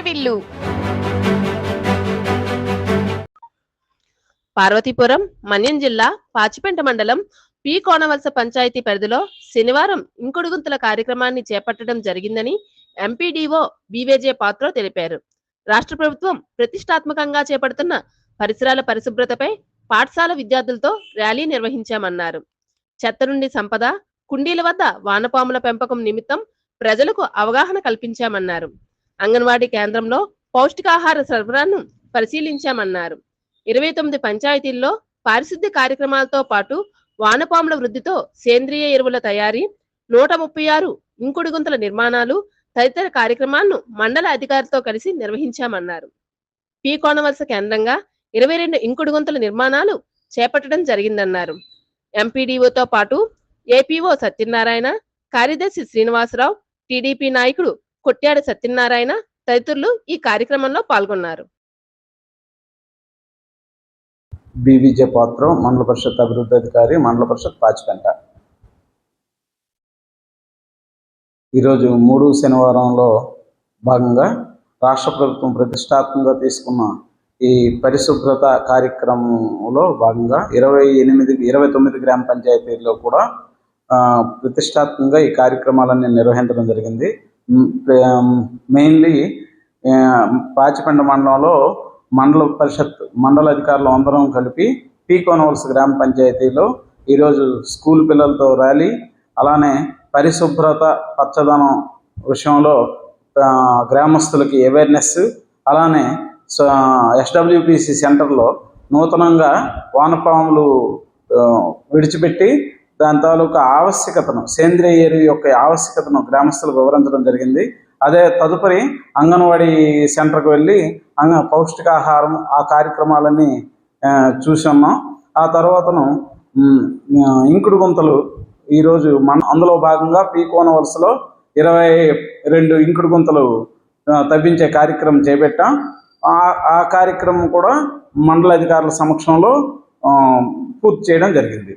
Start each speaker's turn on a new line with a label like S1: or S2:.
S1: వాటిల్లు
S2: పార్వతీపురం మన్యం జిల్లా పాచిపెంట మండలం పి. కోనవలస పంచాయతీ పరిధిలో శనివారం ఇంకుడుగుంతల కార్యక్రమాన్ని చేపట్టడం జరిగిందని ఎంపీడీఓ బీవేజే పాత్రో తెలిపారు. రాష్ట్ర ప్రభుత్వం ప్రతిష్టాత్మకంగా చేపడుతున్న పరిసరాల పరిశుభ్రతపై పాఠశాల విద్యార్థులతో ర్యాలీ నిర్వహించామన్నారు. చెత్త నుండి సంపద కుండీల వద్ద వానపాముల పెంపకం నిమిత్తం ప్రజలకు అవగాహన కల్పించామన్నారు. అంగన్వాడీ కేంద్రంలో పౌష్టికాహార సరఫరాను పరిశీలించామన్నారు. ఇరవై తొమ్మిది పంచాయతీల్లో పారిశుద్ధ్య కార్యక్రమాలతో పాటు వానపాముల వృద్ధితో సేంద్రియ ఎరువుల తయారీ నూట ముప్పై ఆరు ఇంకుడు గుంతల నిర్మాణాలు తదితర కార్యక్రమాలను మండల అధికారితో కలిసి నిర్వహించామన్నారు. పీ. కోనవలస కేంద్రంగా ఇరవై రెండు ఇంకుడు గుంతల నిర్మాణాలు చేపట్టడం జరిగిందన్నారు. ఎంపీడీఓతో పాటు ఏపీఓ సత్యనారాయణ కార్యదర్శి శ్రీనివాసరావు టీడీపీ నాయకుడు కొట్యాడ సత్యనారాయణ తదితరులు ఈ కార్యక్రమంలో పాల్గొన్నారు.
S3: బీవీజే పాత్ర మండల పరిషత్ అభివృద్ధి అధికారి మండల పరిషత్ పాచిపెంట. ఈరోజు మూడు శనివారంలో భాగంగా రాష్ట్ర ప్రభుత్వం ప్రతిష్టాత్మకంగా తీసుకున్న ఈ పరిశుభ్రత కార్యక్రమంలో భాగంగా ఇరవై ఎనిమిది ఇరవై తొమ్మిది గ్రామ పంచాయతీల్లో కూడా ప్రతిష్టాత్మకంగా ఈ కార్యక్రమాలన్నీ నిర్వహించడం జరిగింది. మెయిన్లీ పాచిపెండ మండలంలో మండల పరిషత్ మండల అధికారులు అందరం కలిపి పీకోనవల్స్ గ్రామ పంచాయతీలో ఈరోజు స్కూల్ పిల్లలతో ర్యాలీ అలానే పరిశుభ్రత పచ్చదనం విషయంలో గ్రామస్తులకి అవేర్నెస్ అలానే ఎస్డబ్ల్యూపిసి సెంటర్లో నూతనంగా వానపాములు విడిచిపెట్టి దాని తాలూకా ఆవశ్యకతను సేంద్రియ ఎరువు యొక్క ఆవశ్యకతను గ్రామస్తులకు వివరించడం జరిగింది. అదే తదుపరి అంగన్వాడీ సెంటర్కి వెళ్ళి అంగ పౌష్టికాహారం ఆ కార్యక్రమాలన్నీ చూసున్నాం. ఆ తర్వాతను ఇంకుడు గుంతలు ఈరోజు మన అందులో భాగంగా పీకోన వలసలో ఇరవై రెండు ఇంకుడు గుంతలు తవ్వించే కార్యక్రమం చేపట్టాం. ఆ కార్యక్రమం కూడా మండల అధికారుల సమక్షంలో పూర్తి చేయడం జరిగింది.